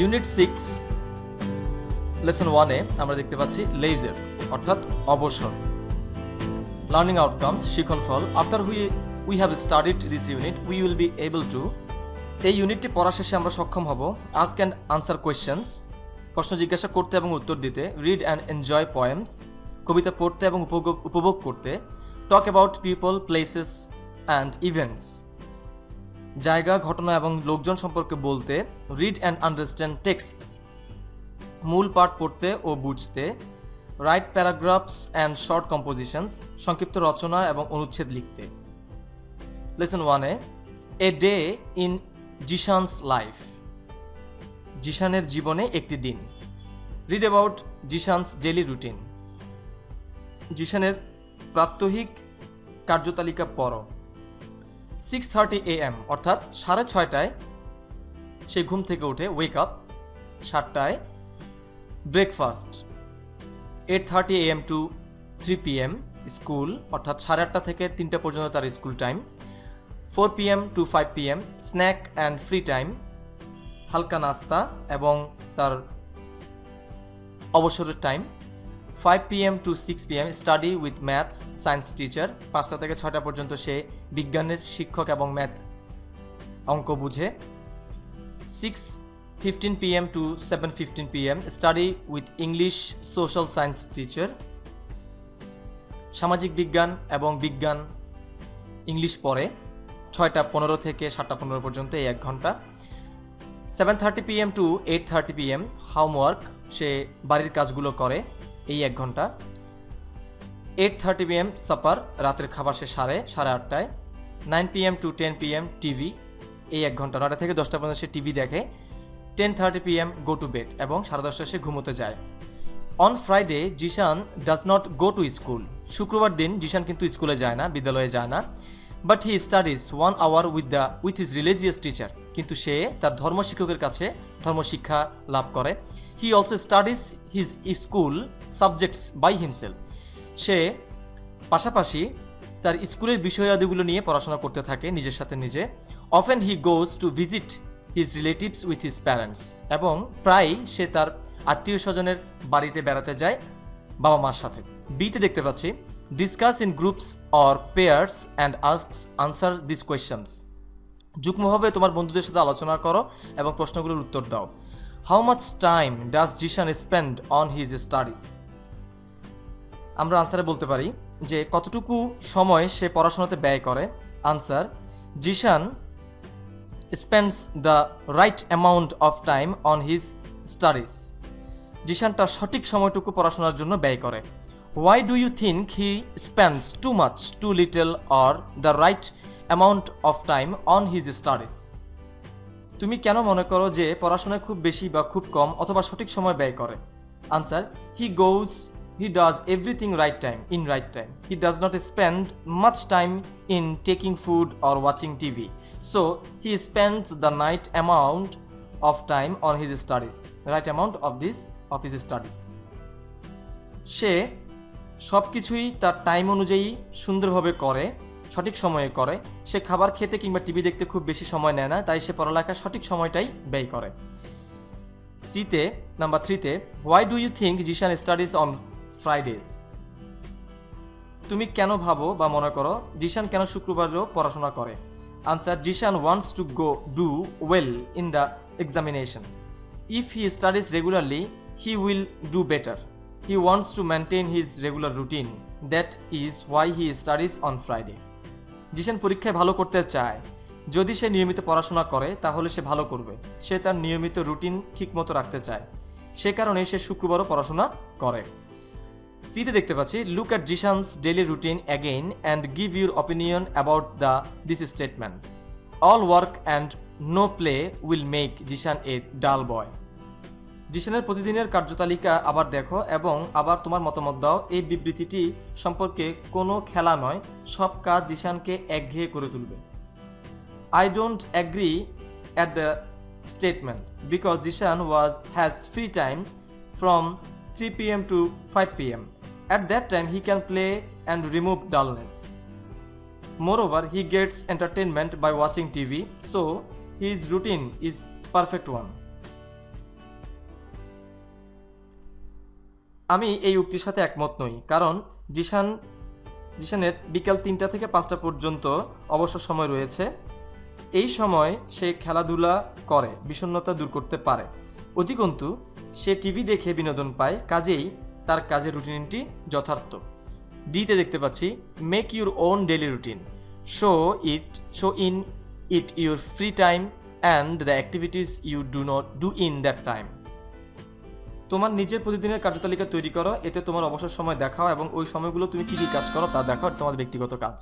Unit six lesson ওয়ানে আমরা দেখতে পাচ্ছি লেজার অর্থাৎ অবসর। Learning outcomes শিখনফল after we we have studied this unit we will be able to এই ইউনিটটি পড়া শেষে আমরা সক্ষম হব আস্ক অ্যান্ড আনসার কোয়েশ্চেন্স প্রশ্ন জিজ্ঞাসা করতে এবং উত্তর দিতে রিড অ্যান্ড এনজয় পয়েমস কবিতা পড়তে এবং উপভোগ করতে talk about people places and events জায়গা, ঘটনা এবং লোকজন সম্পর্কে বলতে রিড অ্যান্ড আন্ডারস্ট্যান্ড টেক্সটস মূল পাঠ পড়তে ও বুঝতে write paragraphs and short compositions সংক্ষিপ্ত রচনা এবং অনুচ্ছেদ লিখতে। লেসন ওয়ানে a day in Zishan's life জিশানের জীবনে একটি দিন। Read about Zishan's daily routine জিশানের প্রাত্যহিক কার্যতালিকা পড়ো। সিক্স থার্টি এ এম অর্থাৎ সাড়ে ছয়টায় সে ঘুম থেকে উঠে ওয়েক আপ সাতটায় breakfast eight thirty A M to three P M school অর্থাৎ সাড়ে আটটা থেকে তিনটা পর্যন্ত তার school time four P M to five P M snack and free time হালকা নাস্তা এবং তার অবসরের time five P M to six P M study with maths science teacher পাঁচটা থেকে ছটা পর্যন্ত সে বিজ্ঞানের শিক্ষক এবং ম্যাথ অঙ্ক বুঝে। Six fifteen P M to seven fifteen P M study with English social science teacher সামাজিক বিজ্ঞান এবং বিজ্ঞান ইংলিশ পড়ে। ছয়টা পনেরো থেকে সাতটা পনেরো পর্যন্ত এই এক ঘণ্টা। Seven thirty P M to eight thirty P M homework সে বাড়ির কাজগুলো করে। এই এক ঘণ্টা। Eight thirty P M supper রাতের খাবার সে সাড়ে সাড়ে আটটায়। Nine P M to ten P M TV এই এক ঘণ্টা। নয়টা থেকে দশটা পর্যন্ত সে টিভি দেখে। Ten thirty P M go to bed এবং সাড়ে দশটায় সে ঘুমোতে যায়। On Friday Zishan does not go to school শুক্রবার দিন জিশান কিন্তু স্কুলে যায় না, বিদ্যালয়ে যায় না। But he studies one hour with the with his religious teacher কিন্তু সে তার ধর্ম শিক্ষকের কাছে ধর্মশিক্ষা লাভ করে। He also studies his school subjects by himself সে পাশাপাশি তার স্কুলের বিষয়াদিগুলো নিয়ে পড়াশোনা করতে থাকে নিজের সাথে নিজে। Often he goes to visit his relatives with his parents এবং প্রায় সে তার আত্মীয় স্বজনের বাড়িতে বেড়াতে যায় বাবা মার সাথে। বিতে দেখতে পাচ্ছি discuss in groups or pairs and answer this questions যুগ্মভাবে তোমার বন্ধুদের সাথে আলোচনা করো এবং প্রশ্নগুলোর উত্তর দাও। How much time does Zishan spend on his studies আমরা আনসারে বলতে পারি যে কতটুকু সময় সে পড়াশোনাতে ব্যয় করে? Answer Zishan spends the right amount of time on his studies Zishan তার সঠিক সময়টুকু পড়াশোনার জন্য ব্যয় করে। Why do you think he spends too much too little or the right amount of time on his studies তুমি কেন মনে করো যে পড়াশোনায় খুব বেশি বা খুব কম অথবা সঠিক সময় ব্যয় করে? Answer he goes he does everything right time in right time he does not spend much time in taking food or watching TV so he spends the night amount of time on his studies right amount of this of his studies সে সব কিছুই তার time অনুযায়ী সুন্দরভাবে করে সঠিক সময়ে করে। সে খাবার খেতে কিংবা টিভি দেখতে খুব বেশি সময় নেয় না, তাই সে পড়ালেখার সঠিক সময়টাই ব্যয় করে। সিতে নাম্বার থ্রিতে why do you think Zishan studies on Fridays তুমি কেন ভাবো বা মনে করো জিশান কেন শুক্রবারেও পড়াশোনা করে? Answer Zishan wants to go do well in the examination if he studies regularly he will do better he wants to maintain his regular routine that is why he studies on Friday Zishan পরীক্ষায় ভালো করতে চায়। যদি সে নিয়মিত পড়াশোনা করে, তাহলে সে ভালো করবে। সে তার নিয়মিত রুটিন ঠিকমতো রাখতে চায়। সে কারণে সে শুক্রবারও পড়াশোনা করে। সিতে দেখতে পাচ্ছি look at Zishan's daily routine again and give your opinion about the this statement all work and no play will make Zishan a dull boy জিশানের প্রতিদিনের কার্যতালিকা আবার দেখো এবং আবার তোমার মতামত দাও। এই বিবৃতিটি সম্পর্কে কোনো খেলা নয় সব কাজ জিশানকে একঘেয়ে করে তুলবে। I don't agree at the statement because Zishan was has free time from three P M to five P M at that time he can play and remove dullness Moreover, he gets entertainment by watching TV, so his routine is perfect one. আমি এই উক্তির সাথে একমত নই, কারণ জিশান, জিশানের বিকাল তিনটা থেকে পাঁচটা পর্যন্ত অবসর সময় রয়েছে। এই সময় সে খেলাধুলা করে, বিষণ্ণতা দূর করতে পারে। অধিকন্তু, সে টিভি দেখে বিনোদন পায়, কাজেই তার কাজের রুটিনটি যথার্থ। ডিতে দেখতে পাচ্ছি make your own daily routine show it show in it your free time and the activities you do not do in that time তোমার নিজের প্রতিদিনের কার্যতালিকা তৈরি করো, এতে তোমার অবসর সময় দেখাও এবং ওই সময়গুলো তুমি কি কী কাজ করো তা দেখাও তোমার ব্যক্তিগত কাজ।